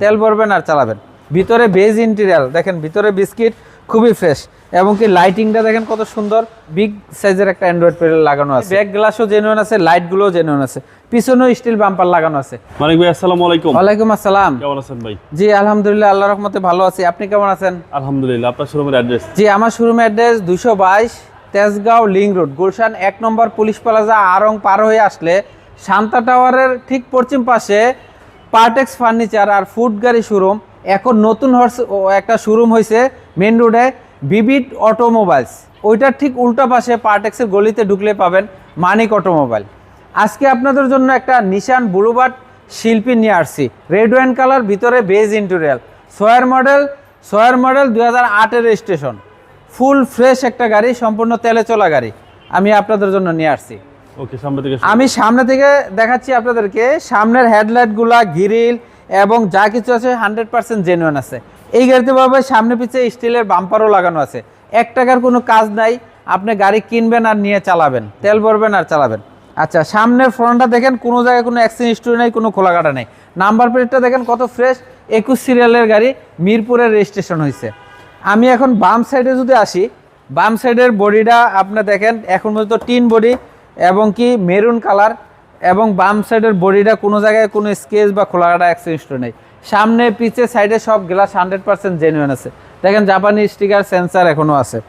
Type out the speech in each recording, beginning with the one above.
তেল ভরবেন আর চালাবেন। ভিতরে বেজ ইন্টেরিয়াল দেখেন ভিতরে বিস্কিট খুবই ফ্রেশ এবং কি লাইটিংটা দেখেন কত সুন্দর। বিগ সাইজের একটা অ্যান্ড্রয়েড প্যানেল লাগানো আছে। ব্যাক গ্লাসও জেনুইন আছে লাইটগুলোও জেনুইন আছে। পিছনেও স্টিল বাম্পার লাগানো আছে। মানিক ভাই আসসালামু আলাইকুম। ওয়ালাইকুম আসসালাম। কেমন আছেন ভাই? জি আলহামদুলিল্লাহ আল্লাহ রহমতে ভালো আছি। আপনি কেমন আছেন? আলহামদুলিল্লাহ আপনার শোরুমের অ্যাড্রেস জি আমার শোরুম অ্যাড্রেস দুশো বাইশ তেজগাঁও লিং রোড গুলশান এক নম্বর পুলিশ প্লাজা আরং পার হয়ে আসলে শান্তা টাওয়ারের ঠিক পশ্চিম পাশে পার্টেক্স ফার্নিচার আর ফুড গাড়ি শোরুম এখন নতুন হর্স একটা শোরুম হয়েছে মেন রোডে বিবিড অটোমোবাইলস ওইটার ঠিক উল্টা পাশে পার্টেক্সের গলিতে ঢুকলে পাবেন মানিক অটোমোবাইল আজকে আপনাদের জন্য একটা নিশান ব্লুবার্ড শিল্পী নিয়ে আসছি। রেড ওয়াইন কালার ভিতরে বেজ ইন্টেরিয়াল সোয়ার মডেল সোয়ার মডেল দু হাজার আটের স্টেশন ফুল ফ্রেশ একটা গাড়ি, সম্পূর্ণ তেলে চলা গাড়ি। আমি আপনাদের জন্য নিয়ে আসছি। আমি সামনে থেকে দেখাচ্ছি আপনাদেরকে, সামনের হেডলাইটগুলা গ্রিল এবং যা কিছু আছে হান্ড্রেড পার্সেন্ট জেনুইন আছে। এই গাড়িতে পাবে সামনে পিছে স্টিলের বাম্পারও লাগানো আছে। এক টাকার কোনো কাজ নাই, আপনি গাড়ি কিনবেন আর নিয়ে চালাবেন। তেল ভরবেন আর চালাবেন। আচ্ছা সামনের ফ্রন্টটা দেখেন, কোনো জায়গায় কোনো অ্যাক্সিডেন্ট হিস্ট্রি নেই, কোনো খোলা কাটা নেই। নাম্বার প্লেটটা দেখেন, কত ফ্রেশ একুশ সিরিয়ালের গাড়ি মিরপুরের রেজিস্ট্রেশন হয়েছে। আমি এখন বাম সাইডে যদি আসি, বাম সাইডের বডিটা আপনি দেখেন, এখন পর্যন্ত টিন বডি এবং কি মেরুন কালার এবং বাম সাইডের বডিটা কোনো জায়গায় কোনো স্কেচ বা খোলাঘাটা অ্যাক্সিডেন্ট নেই। সামনে পিছে সাইডে সব গ্লাস হান্ড্রেড পার্সেন্ট জেনুইন আছে। দেখেন জাপানি স্টিকার সেন্সার এখনও আছে।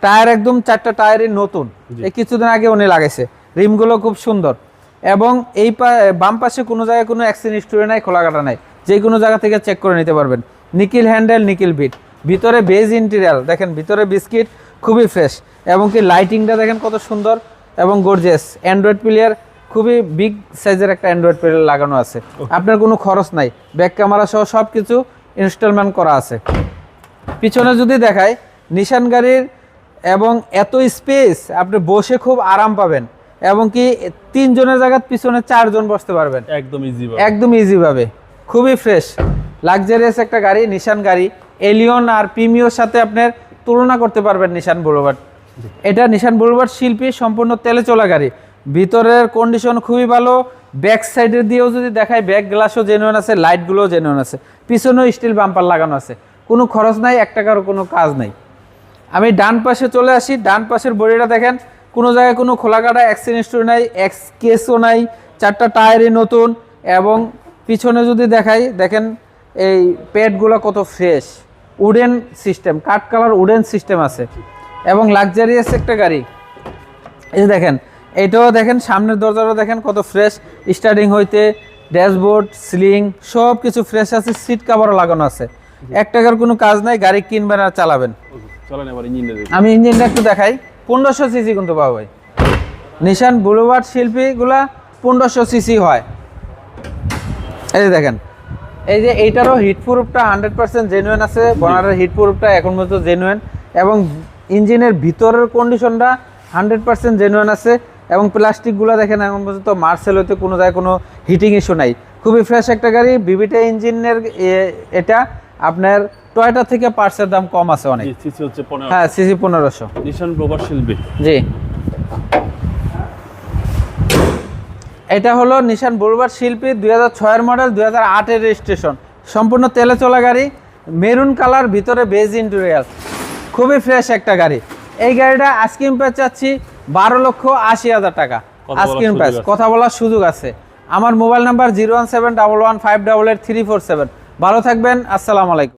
টায়ার একদম চারটা টায়ারই নতুন। এই কিছুদিন আগে উনি লাগাইছে। রিমগুলো খুব সুন্দর। এবং এই পা- বাম পাশে কোনো জায়গায় কোনো অ্যাক্সিডেন্ট স্টোরি নাই খোলাঘাটা নাই। যে কোনো জায়গা থেকে চেক করে নিতে পারবেন। নিকিল হ্যান্ডেল নিকিল বিট ভিতরে বেজ ইন্টেরিয়াল দেখেন ভিতরে বিস্কিট খুবই ফ্রেশ এবং কি লাইটিংটা দেখেন কত সুন্দর। এবং গর্জিয়াস অ্যান্ড্রয়েড প্লেয়ার খুবই বিগ সাইজের একটা অ্যান্ড্রয়েড প্লেয়ার লাগানো আছে। আপনার কোনো খরচ নাই। ব্যাক ক্যামেরা সহ সব কিছু ইনস্টলমেন্ট করা আছে। পিছনে যদি দেখায় নিশান গাড়ির এবং এত স্পেস আপনি বসে খুব আরাম পাবেন এবং কি তিনজনের জায়গায় পিছনে চারজন বসতে পারবেন। একদম ইজি একদম ইজিভাবে খুবই ফ্রেশ লাক্সারিয়াস একটা গাড়ি নিশান গাড়ি এলিয়ন আর প্রিমিওর সাথে আপনার তুলনা করতে পারবেন নিশান বুলুবার্ড এটা নিশান বুলুবার্ড শিল্পী, সম্পূর্ণ তেলে চলা গাড়ি। ভিতরের কন্ডিশন খুবই ভালো ব্যাক সাইডের দিয়েও যদি দেখায় ব্যাক গ্লাসও জেনুইন আছে লাইটগুলোও জেনুইন আছে। পিছনেও স্টিল বাম্পার লাগানো আছে। কোনো খরচ নাই, এক টাকারও কোনো কাজ নাই। আমি ডান পাশে চলে আসি, ডান পাশের বডিটা দেখেন। কোনো জায়গায় কোনো খোলাকাটা অ্যাক্সিডেন্ট স্টোরি নাই এক্স কেসও নাই, চারটা টায়ারই নতুন এবং পিছনে যদি দেখাই, দেখেন এই প্যাডগুলো কত ফ্রেশ উডেন সিস্টেম কাঠ কালার উডেন সিস্টেম আছে। এবং লাক্সারিয়াস একটা গাড়ি। এই যে দেখেন এটাও দেখেন সামনের দরজাটা দেখেন কত ফ্রেশ স্টার্টিং হইতে ড্যাশবোর্ড সিলিং সব কিছু ফ্রেশ আছে সিট কাভারও লাগানো আছে। এক টাকার কোনো কাজ নাই গাড়ি কিনবেন আর চালাবেন। আমি ইঞ্জিনটা একটু দেখাই। পনেরোশো সিসি কিন্তু পাবো ভাই। নিশান বুলুবার্ড শিল্পীগুলা পনেরোশো সিসি হয়। এই যে দেখেন এই যে এইটারও হিট প্রুফটা হান্ড্রেড পার্সেন্ট জেনুইন আছে। বনারের হিট প্রুফটা এখন পর্যন্ত জেনুইন এবং ইঞ্জিনের ভিতরের কন্ডিশনটা হান্ড্রেড পার্সেন্ট জেনুয়ান আছে এবং প্লাস্টিকগুলো দেখেন এখন পর্যন্ত মার্সেল হতে কোনো জায়গায় কোনো হিটিং ইস্যু নাই। খুবই ফ্রেশ একটা গাড়ি বিবিটা ইঞ্জিনের এটা আপনার টয়টা থেকে পার্টসের দাম কম আছে অনেক। সিসি হচ্ছে হ্যাঁ সিসি পনেরোশো। নিশান প্রভার শিল্পী জি। এটা হলো নিশান বুলবার শিল্পী দুই হাজার ছয়ের মডেল দুই হাজার আটের রেজিস্ট্রেশন সম্পূর্ণ তেলে চলা গাড়ি মেরুন কালার ভিতরে বেজ ইন্টেরিয়াল খুবই ফ্রেশ একটা গাড়ি। এই গাড়িটা আইসক্রিম প্যাচ চাচ্ছি বারো লক্ষ আশি হাজার টাকা। আইসক্রিম প্যাচ প্রাইস কথা বলার সুযোগ আছে। আমার mobile number zero one seven double one five double eight three four seven ভালো থাকবেন আসসালামু আলাইকুম।